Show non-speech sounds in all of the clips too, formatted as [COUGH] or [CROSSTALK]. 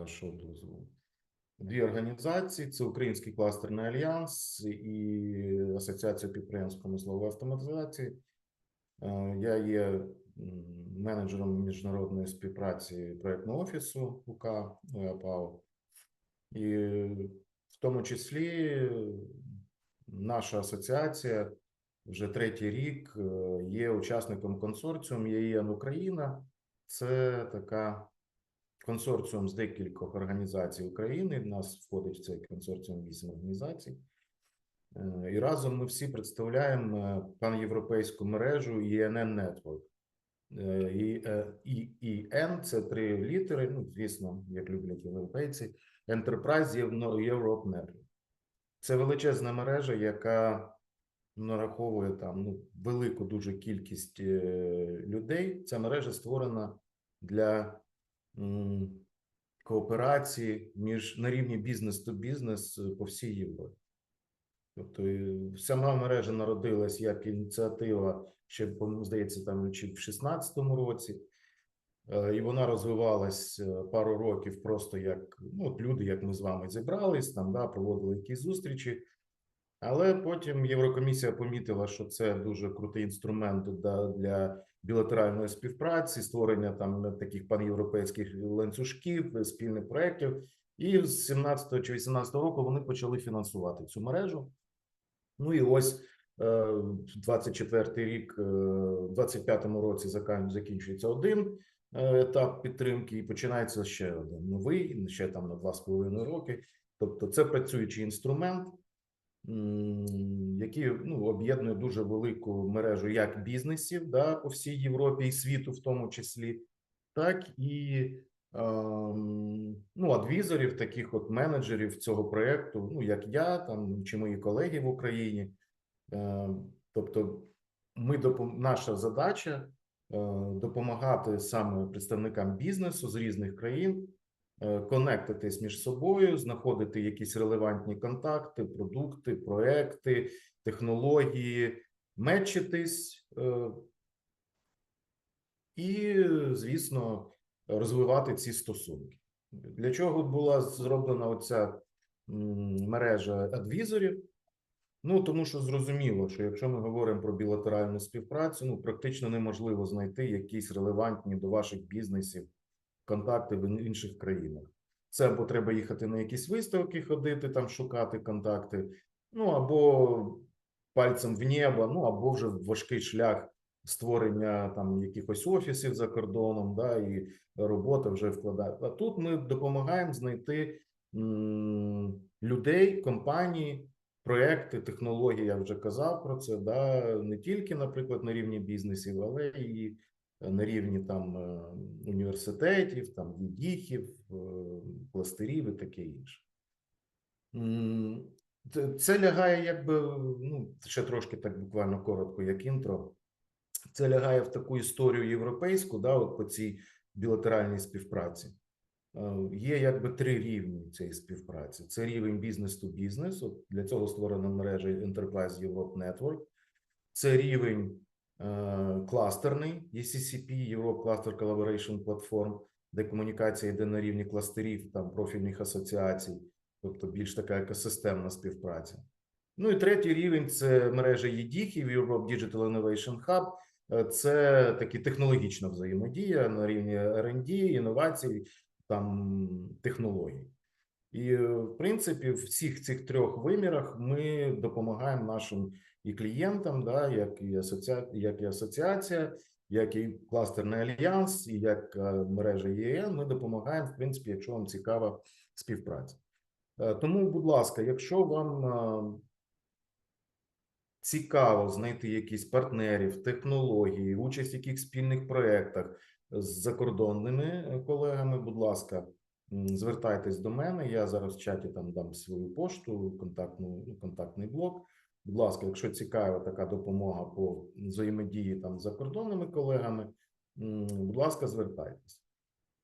вашого дозволу. Дві організації: це Український кластерний альянс і Асоціація підприємств промислової автоматизації. Е, Я є менеджером міжнародної співпраці проєктного офісу УК УЕАПАО. І в тому числі е, наша асоціація вже третій рік е, є учасником консорціуму ЄІН Україна. Це така консорціум з декількох організацій України. В нас входить в цей консорціум вісім організацій. Е, І разом ми всі представляємо е, панєвропейську мережу ІНН Network. І, е, це три літери, ну, звісно, як люблять європейці, Enterprise Europe Network. Це величезна мережа, яка нараховує там ну, велику дуже кількість людей. Ця мережа створена для кооперації між на рівні бізнес-то-бізнес е, по всій Європі. Тобто е, сама мережа народилась як ініціатива ще, здається, там чи в 16-му році, Е, і вона розвивалась пару років просто як ну, от люди, як ми з вами зібрались, там да, проводили якісь зустрічі. Але потім Єврокомісія помітила, що це дуже крутий інструмент для білатеральної співпраці, створення там таких панєвропейських ланцюжків, е, спільних проєктів. І з 17 чи 18 року вони почали фінансувати цю мережу. Ну і ось е, 24 рік, е, в 25-му році закінчується один е, етап підтримки, і починається ще один новий, ще там на 2,5 роки. Тобто, це працюючий інструмент, який ну, об'єднує дуже велику мережу як бізнесів да, по всій Європі і світу, в тому числі, так і ем, ну, адвізорів, таких от менеджерів цього проєкту, ну як я там чи мої колеги в Україні. Е, Тобто, ми наша задача е, допомагати саме представникам бізнесу з різних країн конектитись між собою, знаходити якісь релевантні контакти, продукти, проекти, технології, мечитись е, і, звісно, розвивати ці стосунки. Для чого була зроблена оця мережа адвізорів? Ну, тому що зрозуміло, що якщо ми говоримо про білатеральну співпрацю, ну практично неможливо знайти якісь релевантні до ваших бізнесів контакти в інших країнах. Це або треба їхати на якісь виставки, ходити там, шукати контакти, ну або пальцем в небо, ну або вже важкий шлях створення там якихось офісів за кордоном, да, і робота вже вкладає. А тут ми допомагаємо знайти м, людей, компанії проекти, технології, я вже казав про це, да, не тільки, наприклад, на рівні бізнесів, але і на рівні там е, університетів, там ЄДІХів, е, пластирів і таке інше. Це, лягає, якби, ну, ще трошки так буквально коротко, як інтро. Це лягає в таку історію європейську, да, от по цій білатеральній співпраці. Е, Є якби три рівні цієї співпраці: це рівень бізнес то бізнес. От для цього створена мережа Enterprise Europe Network. Це рівень кластерний ECCP, Europe Cluster Collaboration Platform, де комунікація йде на рівні кластерів, там профільних асоціацій, тобто більш така екосистемна співпраця. Ну і третій рівень це мережа ЄДІХів, Europe Digital Innovation Hub. Е, Це такі технологічна взаємодія на рівні R&D, інновацій, там технологій. І, е, в принципі, в всіх цих трьох вимірах ми допомагаємо нашим і клієнтам, да, як і асоціація, як і асоціація, як і кластерний альянс, і як е, мережа ЄН. Ми допомагаємо, в принципі, якщо вам цікава співпраця. Е, Тому, будь ласка, якщо вам е, цікаво знайти якісь партнерів, технології, участь в якихось спільних проєктах з закордонними колегами, будь ласка, звертайтесь до мене. Я зараз в чаті там дам свою пошту, контактну, ну, контактний блок. Будь ласка, якщо цікава така допомога по взаємодії там з закордонними колегами, будь ласка, звертайтесь.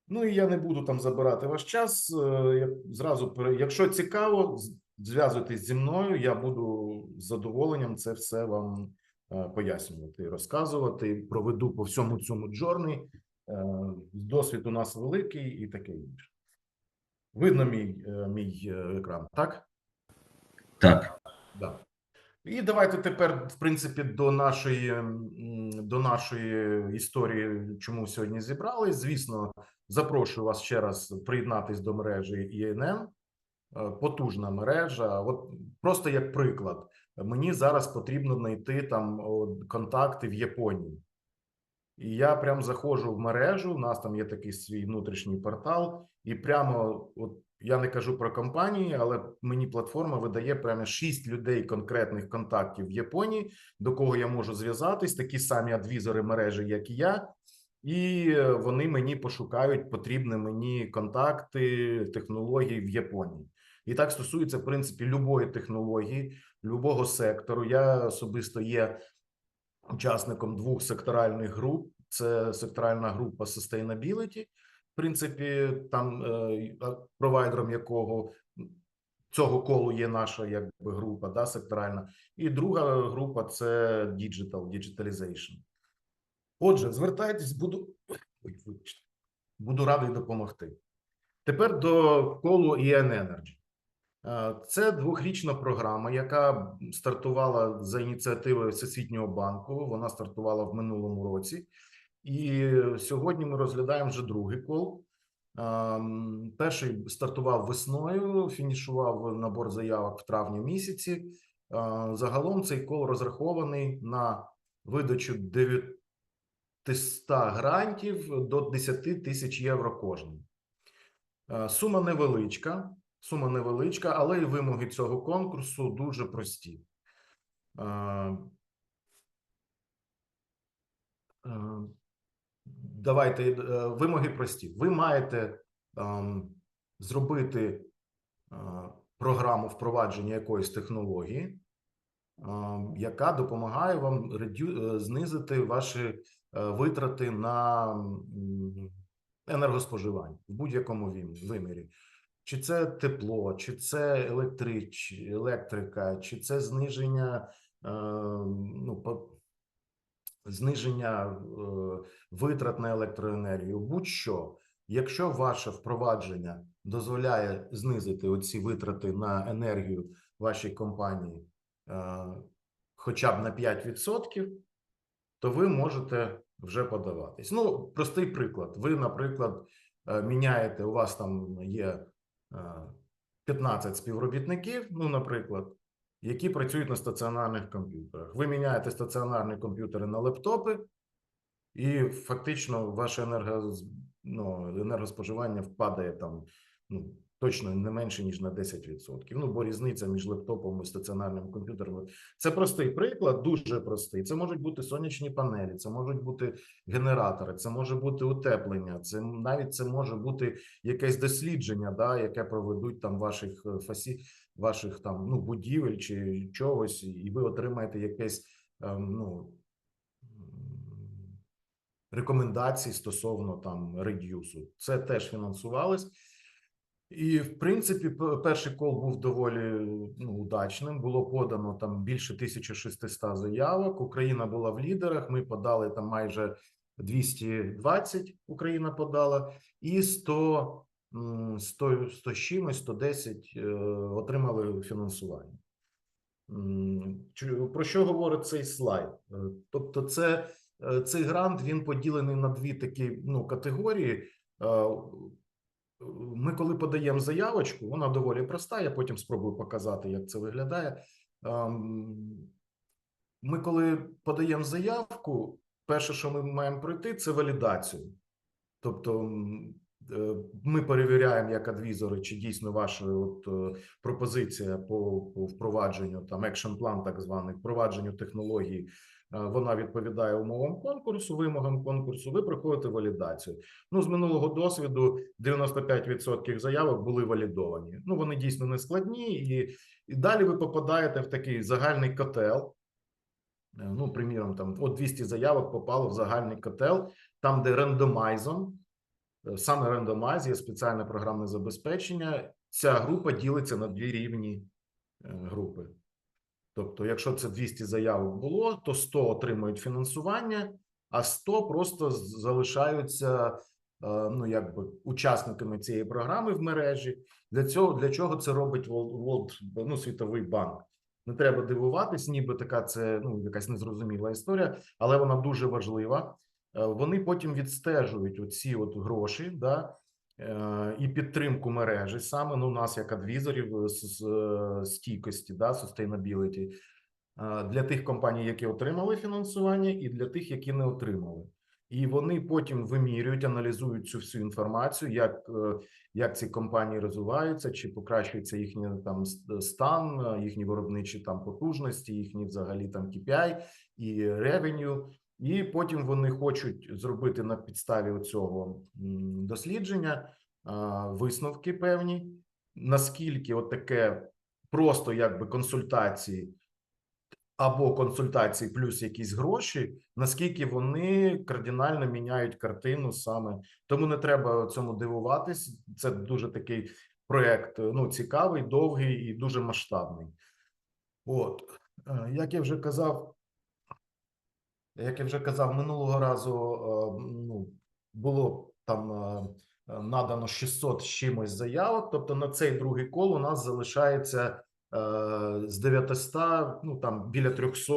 Ну і я не буду там забирати ваш час. е, Я зразу якщо цікаво, зв'язуйтесь зі мною. Я буду з задоволенням це все вам е, пояснювати, розказувати. Проведу по всьому цьому джорні. Е, Досвід у нас великий і таке інше. Видно мій, е, мій е, екран, так? Так, Да. І давайте тепер, в принципі, до нашої до нашої історії, чому сьогодні зібрались. Звісно, запрошую вас ще раз приєднатись до мережі ІНН. Е, Потужна мережа. От просто як приклад, мені зараз потрібно знайти там контакти в Японії. І я прям заходжу в мережу. У нас там є такий свій внутрішній портал, і прямо от я не кажу про компанії, але мені платформа видає прямо шість людей конкретних контактів в Японії, до кого я можу зв'язатись, такі самі адвізори мережі, як і я, і е, вони мені пошукають потрібні мені контакти технологій в Японії. І так стосується в принципі любої технології, любого сектору. Я особисто є учасником двох секторальних груп. Це секторальна група Sustainability, в принципі, там е, провайдером якого цього колу є наша якби група, да, секторальна, і друга група це Digital, Digitalization. Отже, звертайтесь, буду буду радий допомогти. Тепер до колу EN Energy. Е, Це двохрічна програма, яка стартувала за ініціативою Всесвітнього банку. Вона стартувала в минулому році, і сьогодні ми розглядаємо вже другий кол. Ем, Перший стартував весною, фінішував набор заявок в травні місяці. Е, Загалом цей кол розрахований на видачу 900 грантів до 10 тисяч євро кожен. Е, Сума невеличка, сума невеличка, але і вимоги цього конкурсу дуже прості. Е, е, Давайте е, вимоги прості. Ви маєте ем, зробити програму впровадження якоїсь технології, ем, яка допомагає вам знизити ваші витрати на енергоспоживання в будь-якому вимірі. Чи це тепло, чи це електрич, електрика, чи це зниження, е, ну, по- зниження е, витрат на електроенергію, будь-що. Якщо ваше впровадження дозволяє знизити оці витрати на енергію вашій компанії е, хоча б на 5%, то ви можете вже подаватись. Ну, простий приклад. Ви, наприклад, е, міняєте, у вас там є 15 співробітників, ну, наприклад, які працюють на стаціонарних комп'ютерах. Ви міняєте стаціонарні комп'ютери на лептопи, і фактично ваше енерго, ну, енергоспоживання впадає там ну, точно не менше, ніж на 10%. Ну, бо різниця між лептопом і стаціонарним комп'ютером. Це простий приклад, дуже простий. Це можуть бути сонячні панелі, це можуть бути генератори, це може бути утеплення, це навіть це може бути якесь дослідження, да, яке проведуть там ваших е, фасі, ваших там ну, будівель чи чогось, і ви отримаєте якесь ем, ну, м, рекомендації стосовно там редюсу. Це теж фінансувалось. І, в принципі, перший кол був доволі ну, удачним. Було подано там більше 1600 заявок. Україна була в лідерах. Ми подали там майже 220 Україна подала, і 100, м, 100, 100 з чимось, 110 е, отримали фінансування. Про що говорить цей слайд? Е, Тобто, це е, цей грант він поділений на дві такі ну, категорії. Ми, коли подаємо заявочку, вона доволі проста. Я потім спробую показати, як це виглядає. Ем, Ми, коли подаємо заявку, перше, що ми маємо пройти, це валідацію. Тобто, е, ми перевіряємо як адвізори, чи дійсно ваша от, е, пропозиція по, по впровадженню там екшн план, так званий впровадженню технології. Е, Вона відповідає умовам конкурсу, вимогам конкурсу. Ви проходите валідацію. Ну, з минулого досвіду 95% заявок були валідовані. Ну, вони дійсно не складні, і, і далі ви попадаєте в такий загальний котел. Е, Ну, приміром, там от 200 заявок попало в загальний котел, там, де рандомайзом, е, саме рандомайз є спеціальне програмне забезпечення. Ця група ділиться на дві рівні групи. Тобто, якщо це 200 заявок було, то 100 отримують фінансування, а 100 просто залишаються ну якби учасниками цієї програми в мережі. Для цього для чого це робить World, ну, Світовий банк? Не треба дивуватись, ніби така це ну якась незрозуміла історія, але вона дуже важлива. Е, Вони потім відстежують оці от гроші, да, е, і підтримку мережі саме ну, у нас як адвізорів з, з е, стійкості, да, sustainability, е, для тих компаній, які отримали фінансування, і для тих, які не отримали. І вони потім вимірюють, аналізують цю всю інформацію, як, е, як ці компанії розвиваються, чи покращується їхній там стан, е, їхні виробничі там потужності, їхні взагалі там KPI і revenue. І потім вони хочуть зробити на підставі цього дослідження висновки певні, наскільки от таке просто якби консультації або консультації плюс якісь гроші, наскільки вони кардинально міняють картину саме. Тому не треба цьому дивуватись. Це дуже такий проект, ну цікавий, довгий і дуже масштабний. От, Е, як я вже казав, як я вже казав, минулого разу е, ну, було там е, е, надано 600 з чимось заявок. Тобто на цей другий кол у нас залишається з 900, ну там біля 300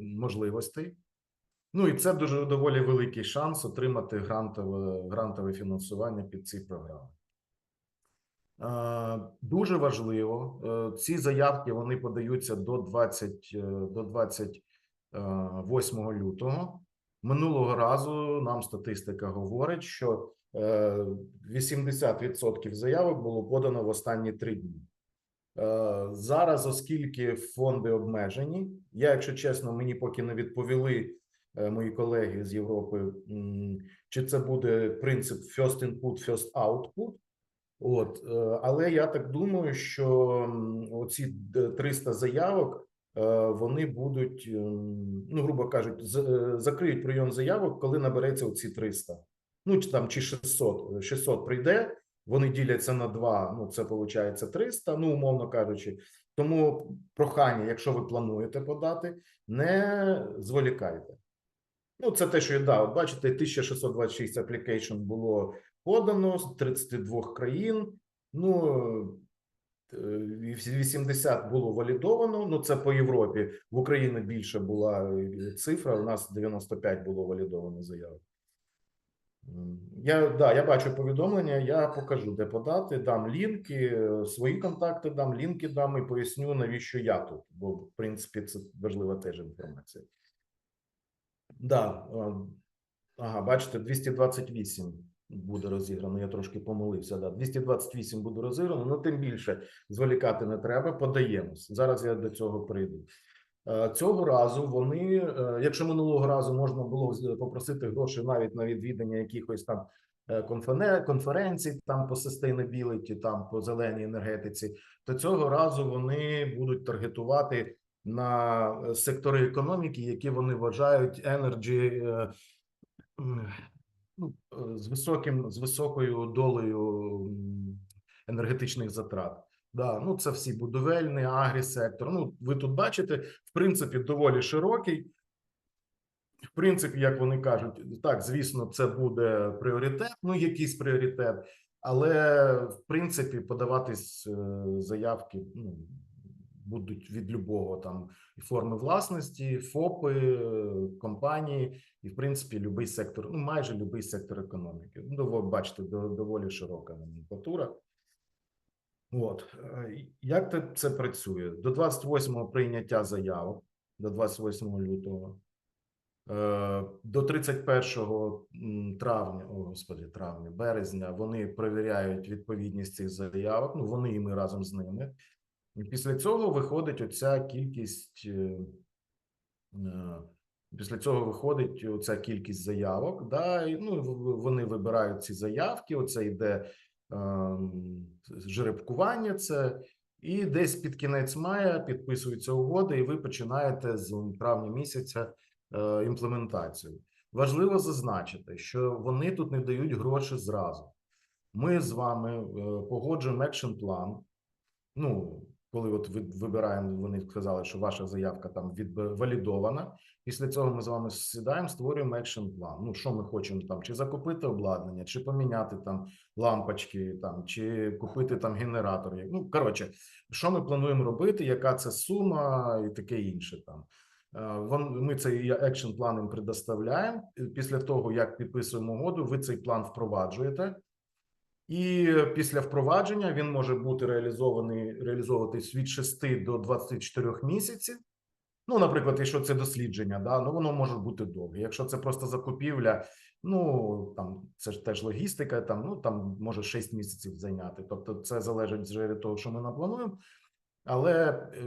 можливостей. Ну і це дуже доволі великий шанс отримати грантове грантове фінансування під ці програми. Дуже важливо, ці заявки вони подаються до 20, до 20 Е, 8 лютого. Минулого разу нам статистика говорить, що е, 80% заявок було подано в останні три дні. Е, зараз, оскільки фонди обмежені, я, якщо чесно, мені поки не відповіли мої колеги з Європи, чи це буде принцип first input, first output. От, але я так думаю, що оці 300 заявок вони будуть, ем, ну грубо кажуть, е, закриють прийом заявок, коли набереться оці 300. Ну чи там чи 600. 600 прийде, вони діляться на два. Ну це виходить 300, ну умовно кажучи. Тому прохання, якщо ви плануєте подати, не зволікайте. Ну, це те, що я дав. Бачите, 1626 application було подано з 32 країн. Ну е, 80 було валідовано. Ну, це по Європі. В Україні більше була е, цифра. У нас 95 було валідовано заявок. Я, да, я бачу повідомлення, я покажу, де подати, дам лінки, е, свої контакти дам, лінки дам і поясню, навіщо я тут. Бо, в принципі, це важлива теж інформація. Да, е, ага, бачите, 228 буде розіграно. Я трошки помилився. Да, 228 буде розіграно. Ну тим більше зволікати не треба. Подаємось. Зараз я до цього прийду. Е, Цього разу вони, е, якщо минулого разу можна було попросити гроші навіть на відвідання якихось там е, конференцій, там по sustainability, там по зеленій енергетиці, то цього разу вони будуть таргетувати на сектори економіки, які вони вважають energy, ну, е, з високим з високою долею енергетичних затрат. Да, ну це всі будівельний, агрісектор. Ну, ви тут бачите, в принципі, доволі широкий. В принципі, як вони кажуть, так, звісно, це буде пріоритет, ну, якийсь пріоритет, але в принципі подаватись е, заявки ну, будуть від любого там і форми власності, ФОПи, е, компанії, і в принципі будь-який сектор, ну майже будь-який сектор економіки. Ну, бачите, доволі широка номенклатура. От е, як це працює? До 28-го прийняття заявок, до 28 лютого. Е, До 31 м, травня, о, господи, травня, березня вони перевіряють відповідність цих заявок. Ну, вони і ми разом з ними. І після цього виходить оця кількість. е, е, Після цього виходить оця кількість заявок. Да, і, ну, вони вибирають ці заявки. Оце йде ем, жеребкування. Це і десь під кінець мая підписуються угоди, і ви починаєте з травня місяця е, імплементацію. Важливо зазначити, що вони тут не дають гроші зразу. Ми з вами е, погоджуємо екшн план. Ну, коли от ви- вибираємо, вони сказали, що ваша заявка там валідована. Після цього ми з вами сідаємо, створюємо екшн план. Ну, що ми хочемо там, чи закупити обладнання, чи поміняти там лампочки, там, чи купити там генератор. Ну, коротше, що ми плануємо робити, яка це сума і таке інше там. Е, Ми цей екшн план їм предоставляємо. Після того, як підписуємо угоду, ви цей план впроваджуєте. І після впровадження він може бути реалізований реалізовуватись від 6 до 24 місяців. Ну, наприклад, якщо це дослідження, да, ну воно може бути довге. Якщо це просто закупівля, ну там це ж теж логістика, там ну там може 6 місяців зайняти. Тобто, це залежить вже від того, що ми наплануємо. Але е,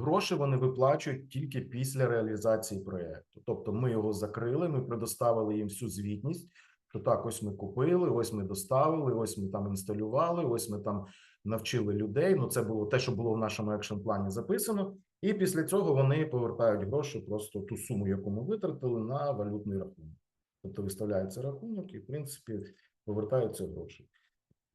гроші вони виплачують тільки після реалізації проєкту. Тобто, ми його закрили, ми предоставили їм всю звітність. Що так, ось ми купили, ось ми доставили, ось ми там інсталювали, ось ми там навчили людей. Ну, це було те, що було в нашому екшн плані записано. І після цього вони повертають гроші, просто ту суму, яку ми витратили, на валютний рахунок. Тобто виставляється рахунок, і в принципі повертаються гроші.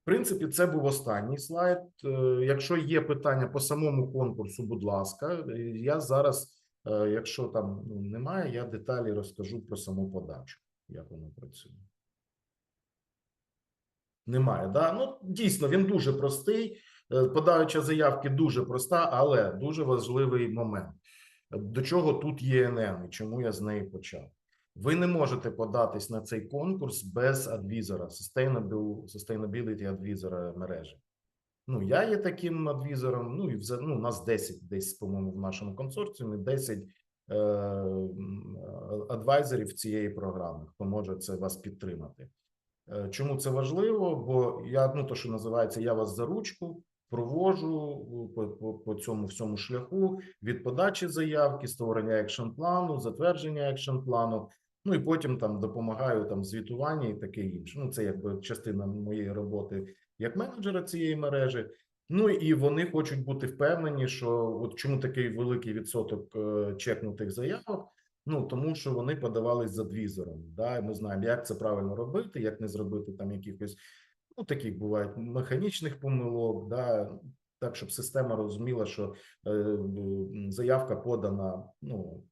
В принципі, це був останній слайд. Е, Якщо є питання по самому конкурсу, будь ласка, Е, я зараз, е, якщо там ну, немає, я деталі розкажу про саму подачу, як воно працює. Немає, да? Ну, дійсно, він дуже простий. Е, Подаюча заявки дуже проста, але дуже важливий момент. До чого тут ЄНН і чому я з неї почав? Ви не можете податись на цей конкурс без адвізора, Sustainability адвізора мережі. Ну, я є таким адвізором, ну і вза- ну, нас 10 десь, по-моєму, в нашому консорціумі 10 е, адвайзерів цієї програми, хто може це вас підтримати. Е, Чому це важливо? Бо я ну то, що називається, я вас за ручку провожу по, по, по цьому всьому шляху від подачі заявки, створення екшн плану, затвердження екшн плану. Ну і потім там допомагаю там звітування і таке інше. Ну це якби частина моєї роботи як менеджера цієї мережі. Ну і вони хочуть бути впевнені, що от чому такий великий відсоток е, чекнутих заявок. Ну тому що вони подавались за двізором. Да, ми знаємо, як це правильно робити, як не зробити там якихось ну таких бувають механічних помилок, да, так щоб система розуміла, що е, заявка подана. Ну,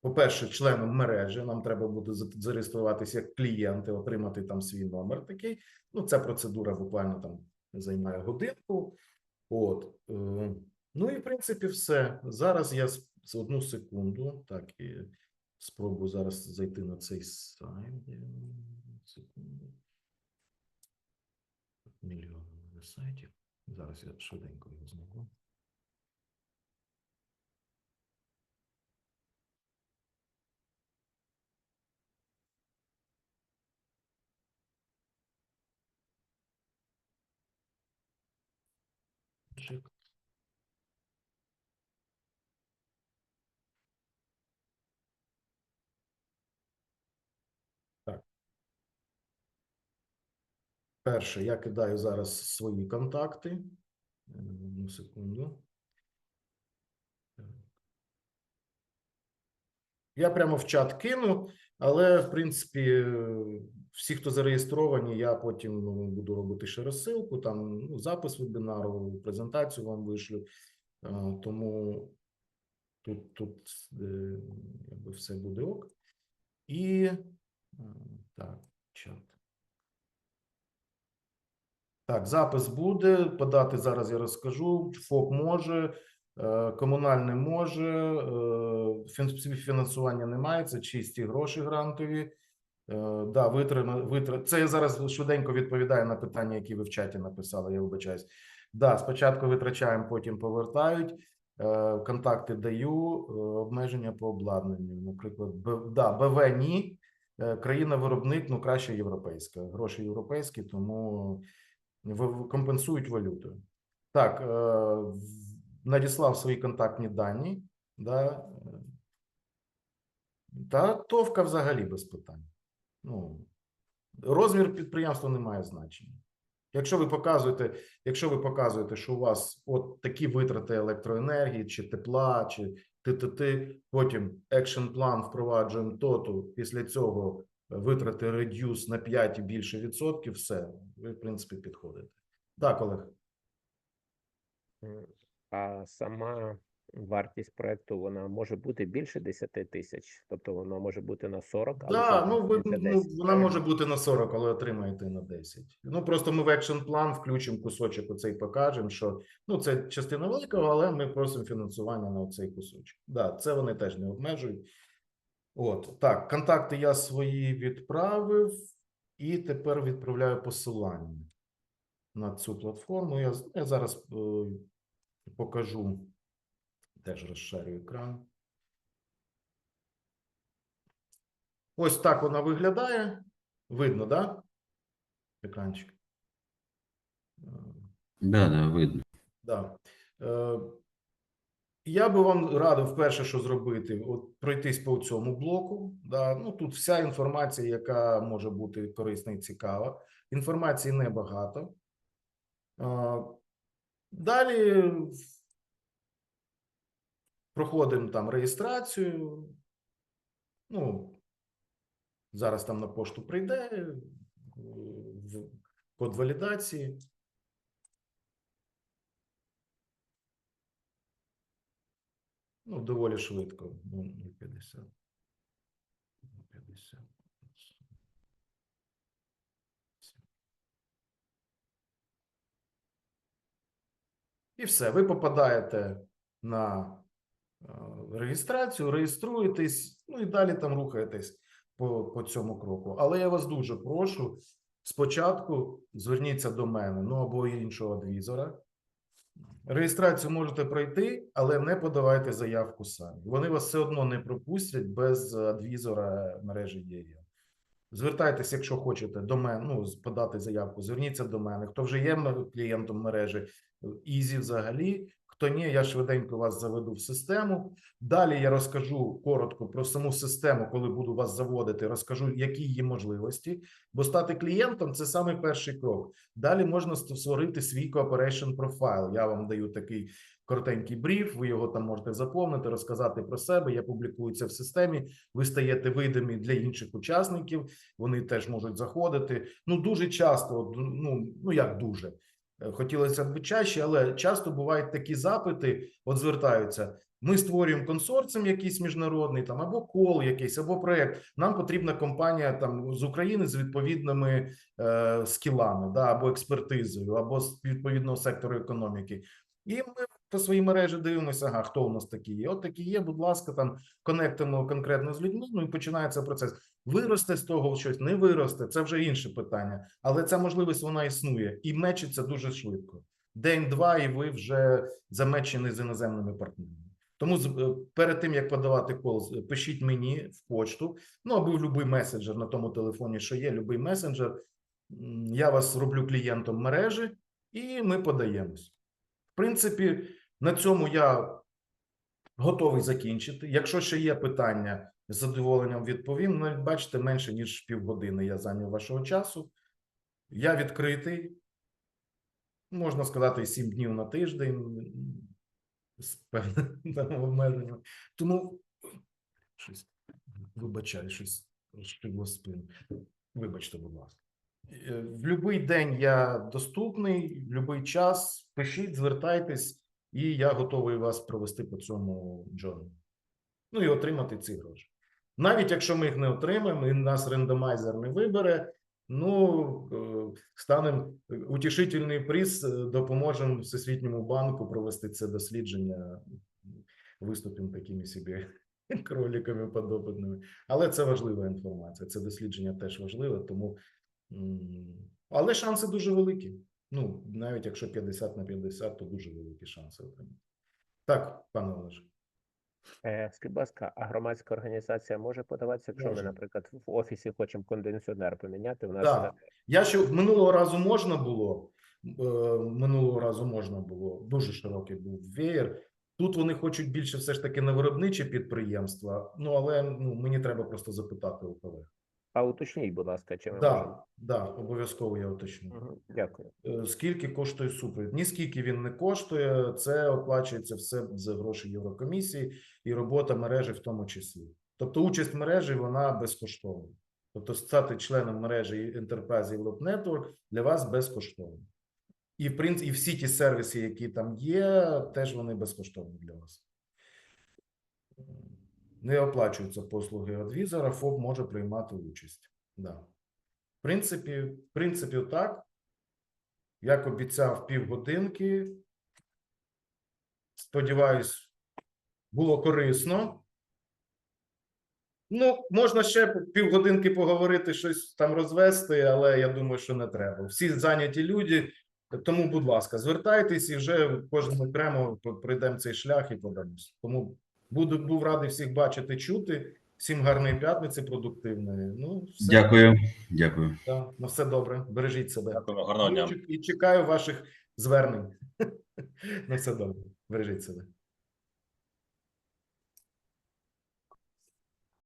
по-перше, членом мережі нам треба буде зареєструватися як клієнти, отримати там свій номер такий. Ну, ця процедура буквально там займає годинку. От е, ну і в принципі, все. Зараз я з одну секунду, так і спробую зараз зайти на цей сайт. Секунду. Мільйон на сайті. Зараз я швиденько його знайду. Чек. Так. Перше, я кидаю зараз свої контакти. Е, Одну секунду. Я прямо в чат кину, але в принципі, е, всі, хто зареєстровані, я потім ну, буду робити ще розсилку, там ну, запис вебінару, презентацію вам вишлю. Е, Тому тут, тут якби все буде ок. І так, чат. Так, запис буде. Подати зараз я розкажу. ФОП може, е, комунальне може, е, фінансування немає, це чисті гроші грантові. Е, Да, витрина, витра... Це я зараз швиденько відповідаю на питання, які ви в чаті написали. Я вибачаюсь. Да, спочатку витрачаємо, потім повертають. Контакти даю, обмеження по обладнанню. Наприклад, Б... да, БВ ні. Країна-виробник, ну краще європейська. Гроші європейські, тому компенсують валютою. Так, е, надіслав свої контактні дані. Да, е, та товка взагалі без питань. Ну, розмір підприємства не має значення. Якщо ви показуєте, якщо ви показуєте, що у вас от такі витрати електроенергії, чи тепла, чи ТТТ, потім екшн план впроваджуємо то-то, після цього витрати редюс на 5 і більше відсотків, все, ви, в принципі, підходите. Так, Олег. А сама вартість проекту вона може бути більше 10 тисяч, тобто вона може бути на 40, але Да, ну, ви, ну вона може бути на 40, але отримаєте на 10. Ну просто ми в екшн план включимо кусочок оцей покажемо, що ну це частина великого, але ми просимо фінансування на цей кусочок. Да, це вони теж не обмежують. От так, контакти я свої відправив, і тепер відправляю посилання на цю платформу. Я, я зараз е, покажу, теж розшарю екран. Ось так вона виглядає. Видно, да? Екранчик. Да, да, видно. Да. Е, я би вам радив перше, що зробити, от пройтись по цьому блоку. Да. Ну, тут вся інформація, яка може бути корисна і цікава. Інформації небагато. Е, далі проходимо там реєстрацію. Ну, зараз там на пошту прийде е, код валідації. Ну, доволі швидко. Ну, 0,50. 0,50. І все, ви попадаєте на е, реєстрацію, реєструєтесь, ну і далі там рухаєтесь по, по цьому кроку. Але я вас дуже прошу, спочатку зверніться до мене, ну або іншого адвізора. Реєстрацію можете пройти, але не подавайте заявку самі. Вони вас все одно не пропустять без адвізора мережі ЄР. Звертайтеся, якщо хочете до мене, ну, подати заявку, зверніться до мене. Хто вже є клієнтом мережі, Ізі взагалі. Хто ні, я швиденько вас заведу в систему. Далі я розкажу коротко про саму систему, коли буду вас заводити, розкажу, які її можливості. Бо стати клієнтом це саме перший крок. Далі можна створити свій cooperation profile. Я вам даю такий коротенький бриф. Ви його там можете заповнити, розказати про себе. Я публікую це в системі. Ви стаєте видимі для інших учасників. Вони теж можуть заходити. Ну дуже часто, ну ну як дуже. Е, Хотілося б чаще, але часто бувають такі запити. От звертаються. Ми створюємо консорціум якийсь міжнародний, там або кол якийсь, або проект. Нам потрібна компанія там з України з відповідними е, скілами, да, або експертизою, або з відповідного сектору економіки. І ми по своїй мережі дивимося, ага, хто у нас такі є. От такі є, будь ласка, там конектимо конкретно з людьми. Ну і починається процес. Виросте з того щось, не виросте, це вже інше питання. Але ця можливість вона існує і мечиться дуже швидко. День-два, і ви вже замечені з іноземними партнерами. Тому е, перед тим як подавати кол, пишіть мені в почту, ну або в будь-який месенджер на тому телефоні, що є, будь-який месенджер. Я вас роблю клієнтом мережі, і ми подаємось. В принципі, на цьому я готовий закінчити. Якщо ще є питання, з задоволенням відповім. Ну, бачите, менше ніж півгодини я зайняв вашого часу. Я відкритий, можна сказати, сім днів на тиждень з певними обмеженнями. Тому щось вибачаю, щось розшибло спину. Вибачте, будь ласка. Е, В будь-який день я доступний, в будь-який час. Пишіть, звертайтесь, і я готовий вас провести по цьому джорні. Ну і отримати ці гроші. Навіть якщо ми їх не отримаємо, і нас рандомайзер не вибере, ну е, станемо утішительний приз, е, допоможемо Всесвітньому банку провести це дослідження, виступимо такими собі [LAUGHS] кроликами подопитними. Але це важлива інформація. Це дослідження теж важливе, тому але шанси дуже великі. Ну, навіть якщо 50 на 50, то дуже великі шанси отримати. Так, пане Олеже. Е, Скажіть, будь ласка, а громадська організація може подаватися, якщо Може. ми, наприклад, в офісі хочемо конденсіонер поміняти? У нас так. Я ще минулого разу можна було. е, Минулого разу можна було. Дуже широкий був веєр. Тут вони хочуть більше все ж таки на виробничі підприємства. Ну але ну мені треба просто запитати у колег. А уточніть, будь ласка, чи ми Да, можемо? да, обов'язково я уточню. Мгм, Дякую. Е, Скільки коштує супровід? Ні скільки він не коштує. Це оплачується все за гроші Єврокомісії і робота мережі в тому числі. Тобто участь в мережі вона безкоштовна. Тобто стати членом мережі Enterprise Europe Network для вас безкоштовно. І, в принципі, і всі ті сервіси, які там є, теж вони безкоштовні для вас. Не оплачуються послуги адвізора, ФОП може приймати участь. Да. В принципі, в принципі, так. Як обіцяв півгодинки. Сподіваюсь, було корисно. Ну, можна ще півгодинки поговорити, щось там розвести, але я думаю, що не треба. Всі зайняті люди. Тому, будь ласка, звертайтесь і вже кожен окремо пройдемо цей шлях і подамось. Тому буду був радий всіх бачити, чути. Всім гарної п'ятниці, продуктивної. Ну, все. Дякую. Дякую. Да, на все добре. Бережіть себе. Дякую, гарного дня. І чекаю ваших звернень. [LAUGHS] На все добре. Бережіть себе.